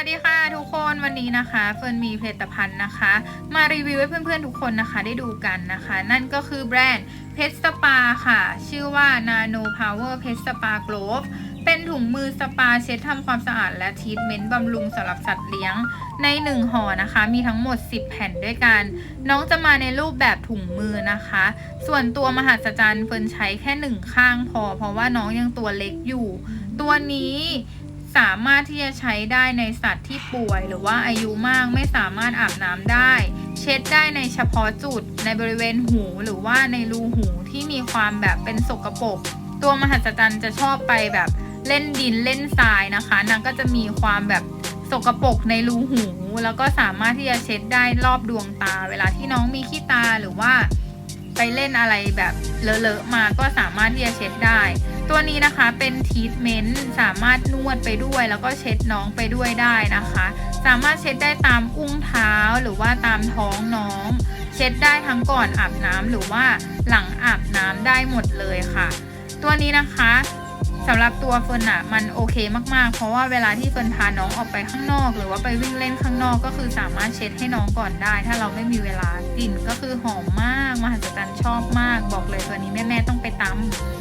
วัสดีค่ะทุกคนวันนี้นะคะเฟิร์นมีผลิตภัณฑ์นะคะ มารีวิวให้เพื่อนๆทุกคนนะคะได้ดูกันนะคะ นั่นก็คือแบรนด์เพชรสปาค่ะ ชื่อว่า Nano Power เพชรสปา Glove เป็นถุงมือสปาเช็ดทำความสะอาดและทรีทเมนต์บำรุงสำหรับสัตว์เลี้ยงใน 1ห่อนะคะ มีทั้งหมด 10 แผ่นด้วยกัน น้องจะมาในรูปแบบถุงมือนะคะ ส่วนตัวมหัศจรรย์เฟิร์นใช้แค่หนึ่งข้างพอ เพราะว่าน้องยังตัวเล็กอยู่ ตัวนี้ สามารถที่จะใช้ได้ในสัตว์ที่ป่วย หรือว่าอายุมากไม่สามารถอาบน้ำได้ เช็ดได้ในเฉพาะจุดในบริเวณหูหรือว่าในรูหูที่มีความแบบเป็นสกปรกตัวมหัศจรรย์จะชอบไปแบบเล่นดินเล่นทรายนะคะนางก็จะมีความแบบสกปรกในรูหู แล้วก็สามารถที่จะเช็ดได้รอบดวงตา เวลาที่น้องมีขี้ตาหรือว่าไปเล่นอะไรแบบเลอะๆมาก็สามารถที่จะเช็ดได้ ตัวนี้นะคะเป็นทีทเมนต์สามารถนวดไปด้วย แล้วก็เช็ดน้องไปด้วยได้นะคะ สามารถเช็ดได้ตามอุ้งเท้าหรือว่าตามท้องน้อง เช็ดได้ทั้งก่อนอาบน้ำหรือว่าหลังอาบน้ำได้หมดเลยค่ะ ตัวนี้นะคะสำหรับตัวเฟิร์นอะมันโอเคมากๆ เพราะว่าเวลาที่เฟิร์นพาน้องออกไปข้างนอก หรือว่าไปวิ่งเล่นข้างนอกก็คือสามารถเช็ดให้น้องก่อนได้ ถ้าเราไม่มีเวลากลิ่นก็คือหอมมากมหัศจรรย์ชอบมาก บอกเลยตัวนี้แม่ๆต้องไปตำ